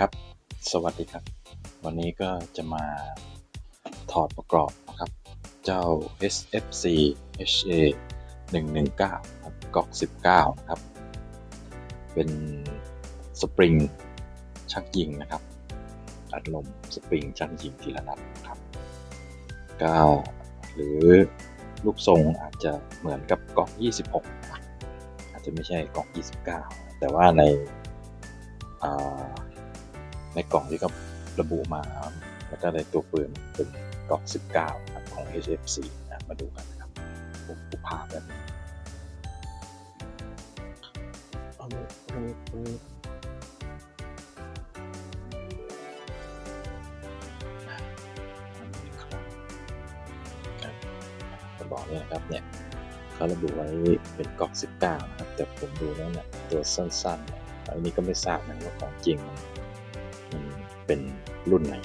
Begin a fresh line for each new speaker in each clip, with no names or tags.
ครับ สวัสดีครับ วันนี้ก็จะมาถอดประกอบนะครับ เจ้า SFC HA 119ครับก๊อก19นะครับ เป็นสปริงชักยิงนะครับอัดลมสปริงชักยิงทีละนัดครับก็หรือลูกทรงอาจจะเหมือนกับก๊อก26 อาจจะไม่ใช่ก๊อก29 แต่ว่าในอ่า ในกล่องที่เขาระบุมาแล้วก็ในตัวปืนเป็นก๊อก19ครับของ HFC นะมาดูกันนะครับผมผมพาแบบนี้อาเลยเอาเลยเอาเลยครับจะบอกเนี่ยนะครับเนี่ยเขาระบุไว้เป็นก๊อก19นะครับแต่ผมดูแล้วเนี่ยตัวสั้นๆอันนี้ก็ไม่ทราบนะว่าของจริงนมัน เป็นรุ่นไหน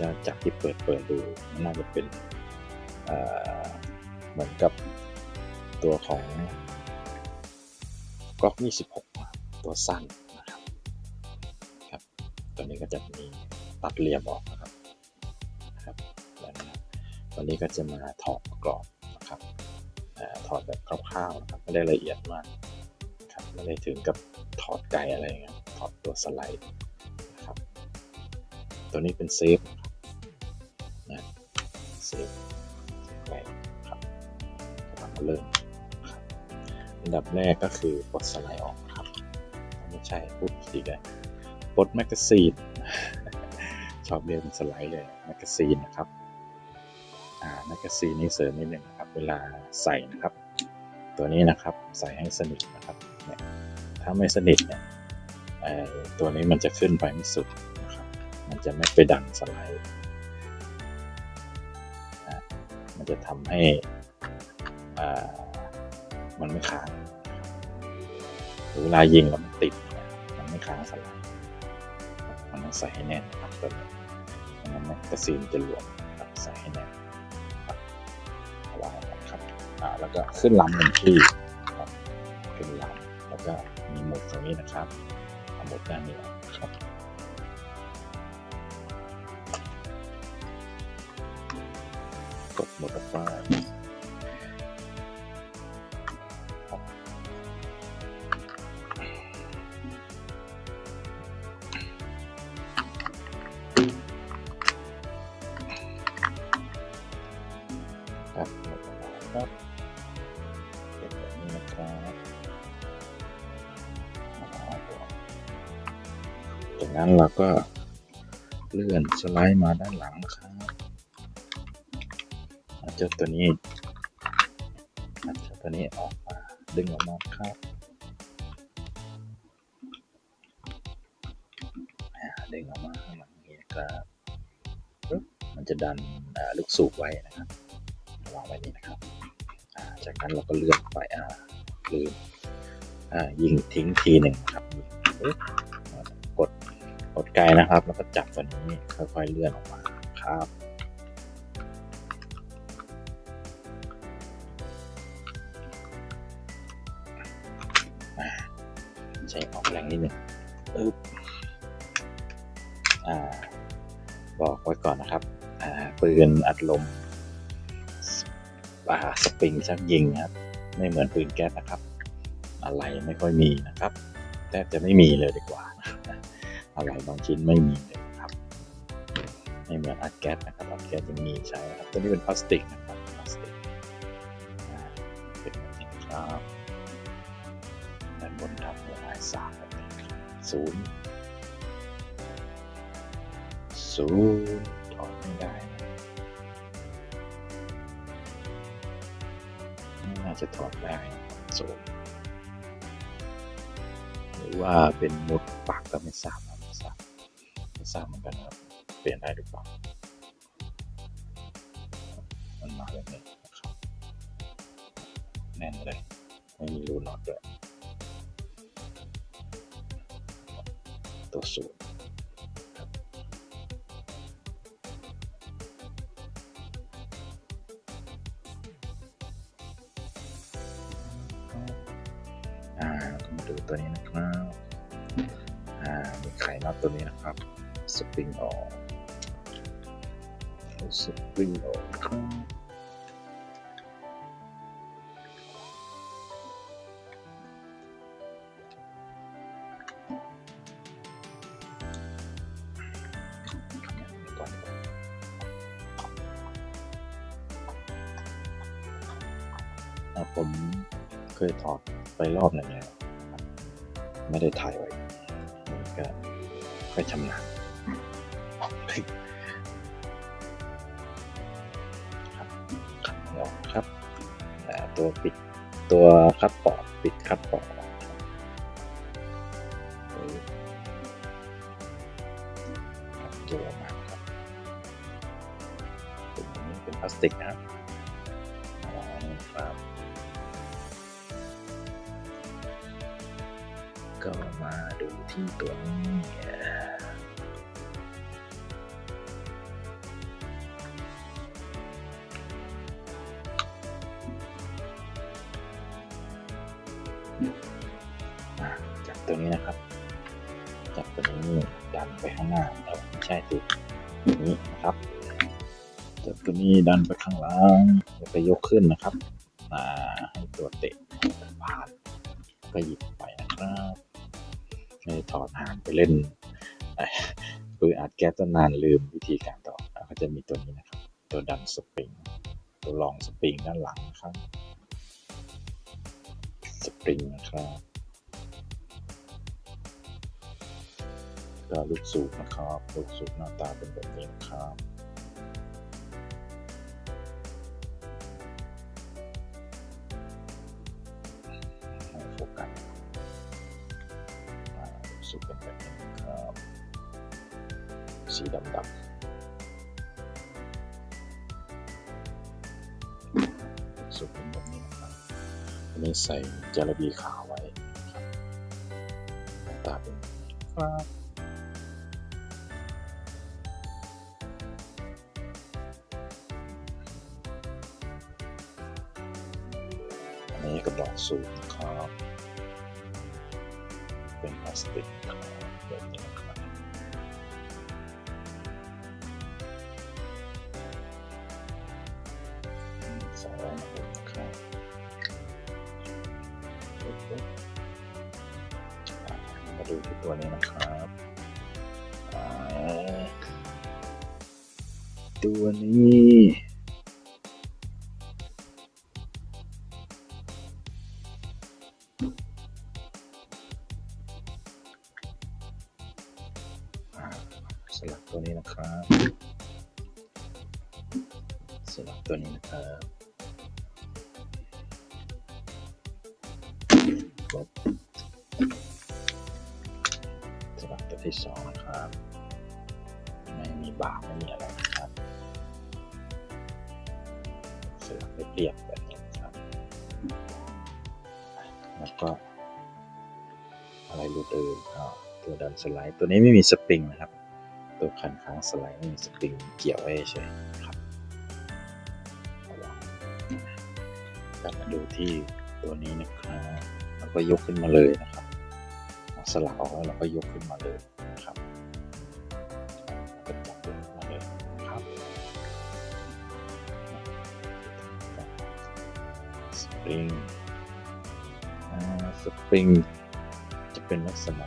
จะจากที่เปิดเปิดดูมันน่าจะเป็นเหมือนกับตัวของก๊อก26 ตัวสั้นนะครับครับ ตัวนี้ก็จะมีตัดเหลี่ยมออกนะครับนะครับวันนี้ก็จะมาถอดประกอบนะครับอถอดแบบคร่าวๆนะครับไม่ได้ละเอียดมากครับไม่ได้ถึงกับถอดไกลอะไรเงี้ยถอดตัวสไลด์ ตัวนี้เป็นเซฟนะครับนะเซฟไว้ครับกำลังเริ่มอันดับแรกก็คือกดสไลด์ออกนะครับ ไม่ใช่พูดอีกแล้วปลดแมกกาซีนชอบเรียกเป็นสไลด์เลยแมกกาซีนนะครับอ่าแมกกาซีนนี่เสริมนิดหนึ่งนะครับ เวลาใส่นะครับ ตัวนี้นะครับใส่ให้สนิทนะครับถ้าไม่สนิทเนี่ยตัวนี้มันจะขึ้นไปไม่สุด มันจะไม่ไปดันสไลด์อะมันจะทำให้อ่ามันไม่ค้างหรือเวลายิงแล้วมันติดเนี่ยมันไม่ค้างสไลด์ มันต้องใส่ให้แน่นครับตัวนี้มันแมกกาซีนจะหลวมครับใส่ให้แน่นครับเอาไว้นะครับอ่าแล้วก็ขึ้นลำหนึ่งที่ขึ้นลำแล้วก็มีหมุดตรงนี้นะครับหมุดด้านนี้ ครับหมดแล้วครับเป็นแบบนี้นะครับจากนั้นเราก็เลื่อนสไลด์มาด้านหลังนะครับเอาเจ้าตัวนี้เอาเจ้าตัวนี้ออกมาดึงออกมาครับดึงออกมาข้างหลังนี้นะครับมันจะดันลูกสูบไว้นะครับ นี่นะครับาจากนั้นเราก็เลื่อนไปอ่าลืมอ่ายิงทิ้งทีหนึ่งครับยิงปึ๊บกดกดไกลนะครับ แล้วก็จับตัวนี้ค่อยๆเลื่อนออกมาครับใช้ออกแรงนิดหนึ่งอึ๊บอ่าบอกไว้ก่อนนะครับ อ่าปืนอัดลม อ่าสปริงชักยิงครับ ไม่เหมือนปืนแก๊สนะครับ อะไรไม่ค่อยมีนะครับแทบจะไม่มีเลยดีกว่าอะไรบางชิ้นไม่มีเลยครับไม่เหมือนอัดแก๊สนะครับอัดแก๊สยังมีใช้นะครับตัวนี้เป็นพลาสติกนะครับพลาสติกเป็นแบบนี้ครับด้านบนทำลายสามแบบนี้ครับศูนย์ศูนย์ถอดไม่ได้ ไม่น่าจะถอดได้นะครับศูนหรือว่าเป็นมุดปักก็ไม่ทราบนะไม่ทราบไม่ทราบเหมือนกันครับเปลี่ยนได้หรือเปล่ามันมาแบบนี้นะครับแน่นเลยไม่มีรูน็อตด้วยตัวศูน ดูตัวนี้นะครับอ่ามีไข่น็อตตัวนี้นะครับสปริงออกสปริงออกครับก่อะผมเคยถอดไปรอบหนึ่งแล้ว ไม่ได้ถ่ายไว้ก็ค่อยชำนาญครับขันออกครับตัวปิดตัวคัดปอกปิดคัดปอกครับครับตัวอมาครับเป็นอันนี้เป็นพลาสติกนะครับครับ ก็มาดูที่ตัวนี้จากตัวนี้นะครับจากตัวนี้ดันไปข้างหน้าเออไม่ใช่ติดตัวนี้นะครับจากตัวนี้ดันไปข้างหลังแล้วก็ยกขึ้นนะครับอ่าให้ตัวเตะผ่านก็หยิบไปนะครับ ไม่ถอดหางไปเล่นปืนอัดแก๊สต้นนานลืมวิธีการต่อก็จะมีตัวนี้นะครับ ตัวดันสปริง ตัวรองสปริงด้านหลังนะครับ สปริงนะครับก็ลูกสูบนะครับ ลูกสูบหน้าตาเป็นแบบนี้นะครับโฟกัส สุดเป็นแบบนี้ครับ สีดำดำสุดเป็นแบบนี้นะครับ อันนี้ใส่จาระบีขาวไว้ครับตาเป็นแบบนี้ครับอันนี้กระบอกสูบนะครับ เป็นพลาสติกนะครับแบบนี้นะครับใส่ไว้นะครับอะมาดูที่ตัวนี้นะครับอ่าตัวนี้ ตัวนี้ไม่มีสปริงนะครับ ตัวคันค้างสไลด์ไม่มีสปริงเกี่ยวไว้เฉยครับเอาวางกลับมาดูที่ตัวนี้นะครับเราก็ยกขึ้นมาเลยนะครับสลักออกแล้วเราก็ยกขึ้นมาเลยนะครับก็จับยกมาเลยครับสปริงสปริงจะเป็นลักษณะ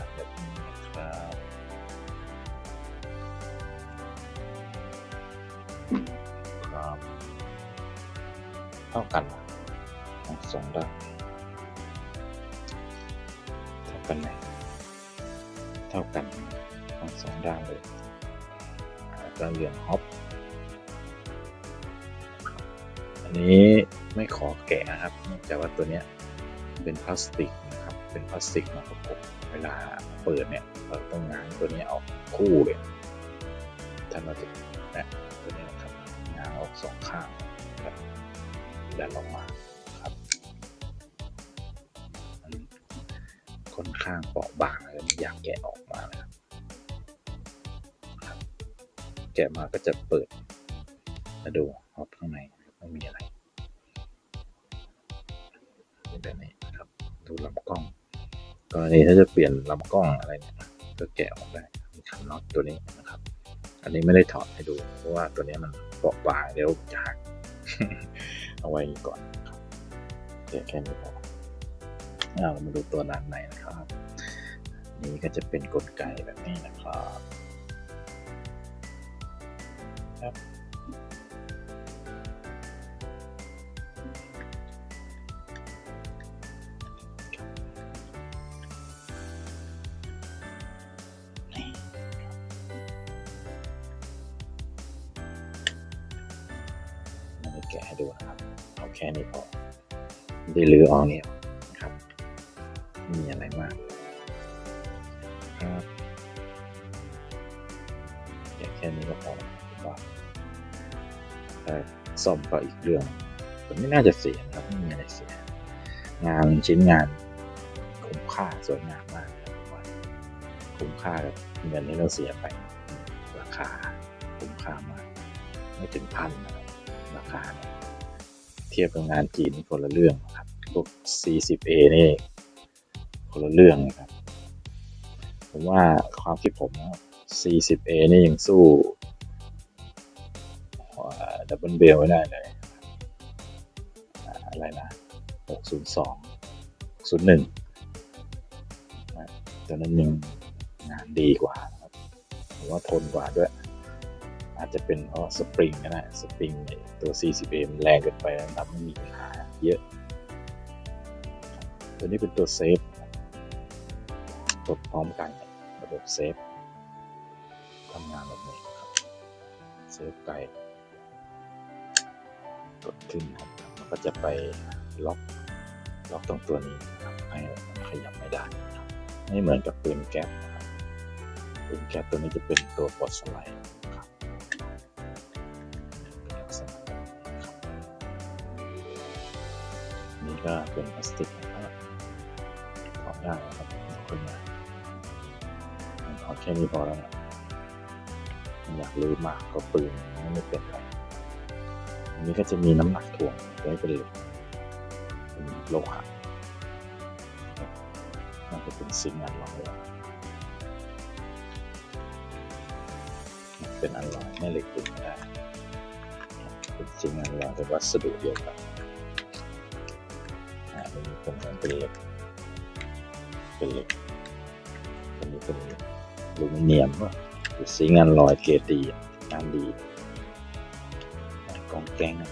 ท่ากันทั้งสองด้านเท่ากันไหมเท่ากันทั้งสองด้านเลยแล้วเหลืองฮอปอันนี้ไม่ขอแกะนะครับเนื่องจากว่าตัวเนี้ยเป็นพลาสติกนะครับ เป็นพลาสติกมาประกบเวลาเปิดเนี่ยเราต้องง้างตัวนี้ออกคู่เลยถ้าเราจะนะตัวนี้นะครับง้างออกสองข้าง นะครับดันออกมาครับค่อนข้างเปราะบางเลยอยากแกะออกมานะครับแกะมาก็จะเปิดมาดูฮอปข้างในไม่มีอะไรแบบนี้นะครับ ดูลำกล้องกรณีถ้าจะเปลี่ยนลำกล้องอะไรเนี่ยก็แกะออกได้มีขันน็อตตัวนี้นะครับ อันนี้ไม่ได้ถอดให้ดู เพราะว่าตัวนี้มันเปราะบางเดี๋ยวจะหัก เอาไว้ก่อนครับเดี๋ยวแค่นี้พอเอาเรามาดูตัวด้านในนะครับ นี่ก็จะเป็นกลไกแบบนี้นะครับ ไม่ได้ลือออกเนี่ยครับไม่มีอะไรมากครับแกะแค่นี้ก็พอแล้วผมว่าถ้าซ่อมก็อีกเรื่องมันไม่น่าจะเสียครับไม่มีอะไรเสีย งานชิ้นงานคุ้มค่าสวยงามมากครับคุ้มค่ากับเงินที่เราเสียไป ราคาคุ้มค่ามาก ไม่ถึงพันนะครับราคาเทียบกับงานจีนคนละเรื่อง พวก 40A นี่คนละเรื่องนะครับ ผมว่าความคิดผมนะ 40A นี่ยังสู้ดับเบิลเบลไม่ได้เลยอะไรนะ 602 01นะตัวนั้นยังงานดีกว่าครับผมว่าทนกว่าด้วย อาจจะเป็นเพราะสปริงก็ได้สปริงตัว 40A มันแรงเกินไปแล้วทำให้มีปัญหาเยอะ ตัวนี้เป็นตัวเซฟกดพร้อมกันระบบเซฟทำงานแบบนี้ครับเซฟไกลกดขึ้นครับมันก็จะไปล็อกล็อกตรงตัวนี้นะครับให้มันขยับไม่ได้ครับไม่เหมือนกับปืนแก๊ปครับปืนแก๊ปตัวนี้จะเป็นตัวปลดสไลด์นะครับเป็นลักษณะแบบนี้ครับนี่ก็เป็นพลาสติกนะ ได้นะครับเอาขึ้นมาถอแค่นี้พอแล้วนะอยากลืมมากก็ปืนไม่เป็นไรอันนี้ก็จะมีน้ำหนักถ่วงไว้เป็นเหล็กเป็นโลหะมัน่าจะเป็นซิงค์อันลอยเป็นอันลอยแม่เหล็กติดไม่ได้เป็นซิงค์อันลอยแต่วัสดุเดียวกันอ่าเป็นตรงนั้นเป็นเหล็ก เป็นเหล็กอันนี้เป็นอลูมิเนียมว่าซิงค์อันลอยเกรดดีงานดีกองแกงง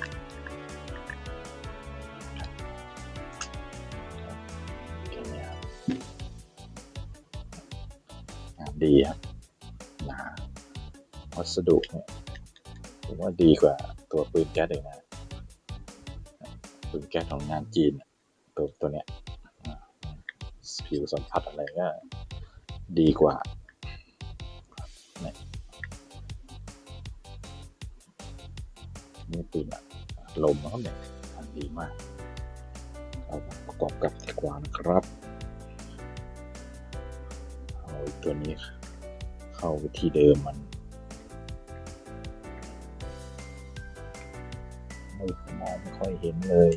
านดีครับหนาวัสดุเนี่ยผมว่าดีกว่าตัวปืนแก๊สเลยนะปืนแก๊สของงานจีนตัวตัวเนี้ย ผิวสัมผัสอะไรก็ดีกว่าเนี่ยนี่ปืนอะลมนะครับเนี่ยดีมากเอามาประกอบกับดีกว่านะครับเอาตัวนี้เข้าที่เดิมมันมืดมองไม่ค่อยเห็นเลย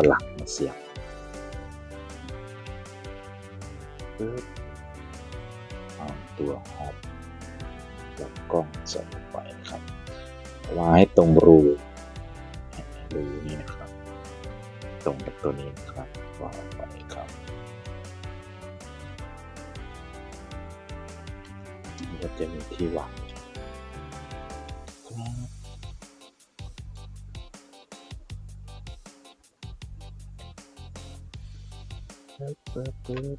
สลักมาเสียบปึ๊บเอาตัวฮอบแล้วกล้องใส่ลงไปนะครับวางให้ตรงรูรูนี้นะครับ ตรงกับตัวนี้นะครับวางไปครับมันก็จะมีที่วาง ปึ๊บ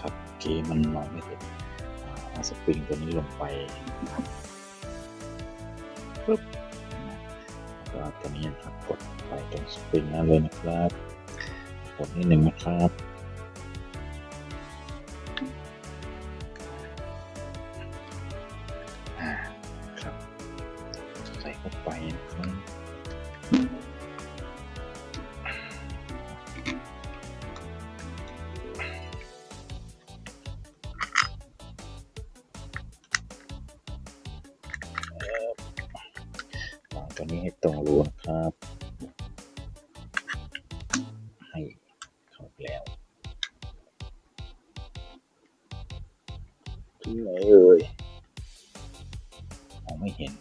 ครับเกมมันมองไม่เห็นสปริงตัวนี้ลงไปนะครับปึ๊บแล้วก็ตัวนี้นะครับกดไปตรงสปริงนั่นเลยนะครับกดนิดหนึ่งนะครับ ตรงรูนะครับ ให้เข้าแล้วที่ไหนเอ่ยมองไม่เห็น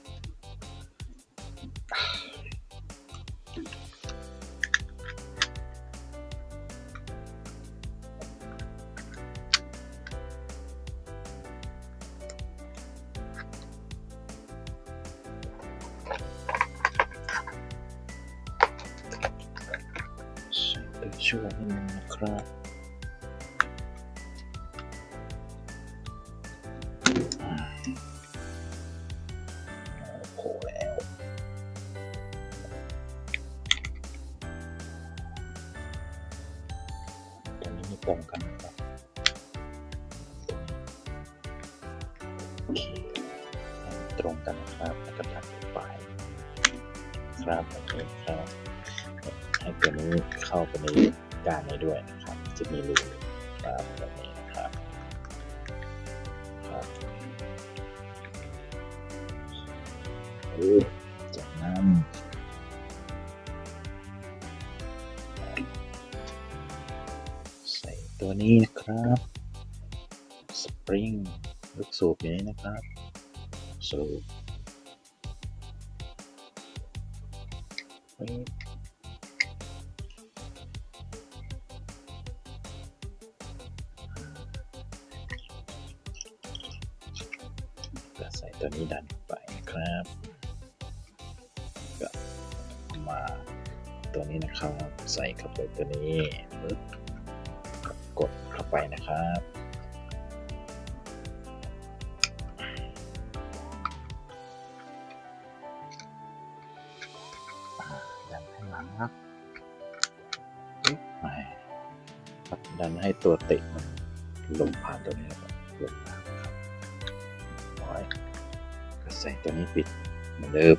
ครับอ่าโอ้โหแล้วตัวนี้ไม่ตรงกันนะครับตรงกันนะครับแล้วก็ดันไปครับโอเคครับให้ตัวนี้เข้าไปใน ด้านนี้ด้วยนะครับ จะมีรูครับแบบนี้นะครับครับจากนั้นใส่ตัวนี้นะครับสปริงลูกสูบอย่างนี้นะครับสูบ ตัวนี้ดันไปครับ ก็มาตัวนี้นะครับใส่เข้าไปตัวนี้ปึ๊บกดเข้าไปนะครับดันข้หลังครับไปดันให้ตัวเตะมันลงผ่านตัวนี้นะครับลงมานครับร้อย ใส่ตัวนี้ปิดเหมือนเดิม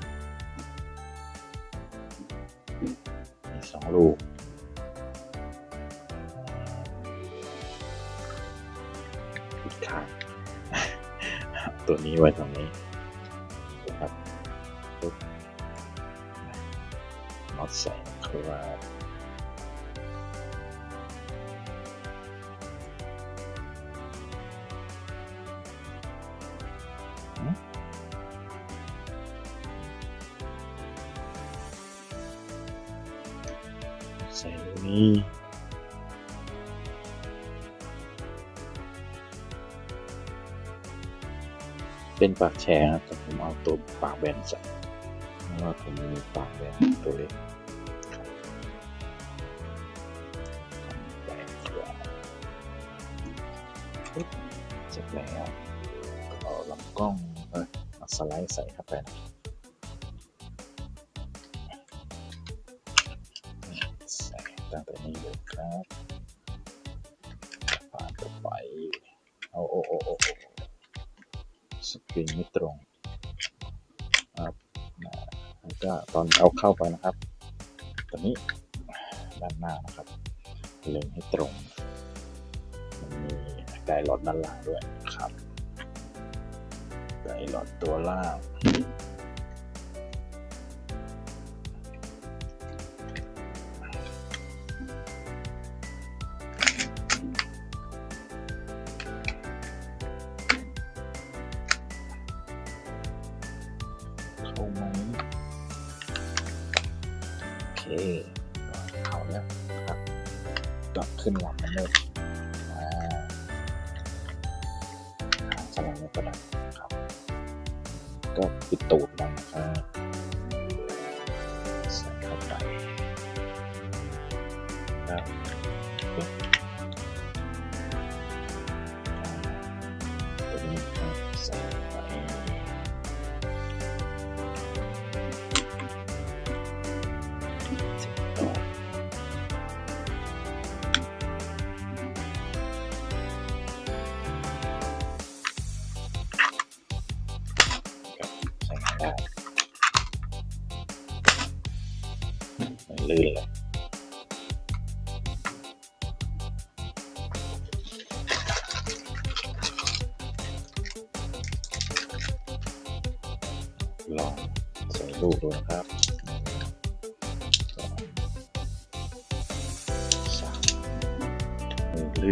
มีสองลูกปิดข้างตัวนี้ไว้ตรงนี้ เป็นปากแฉะครับแต่ผมเอาตัวปากแบนใส่เพราะว่าผมมีปากแบนตัวเล็กครับแบนครับปึ๊บเสร็จแล้วเอาลำกล้องเออเอาสไลด์ใส่เข้าไปนะ อนเอาเข้าไปนะครับ ตัวนี้ด้านหน้านะครับ เล็งให้ตรง มันมีไกด์หลอดด้านหลังด้วยนะครับไกด์หลอดตัวล่าง ค มื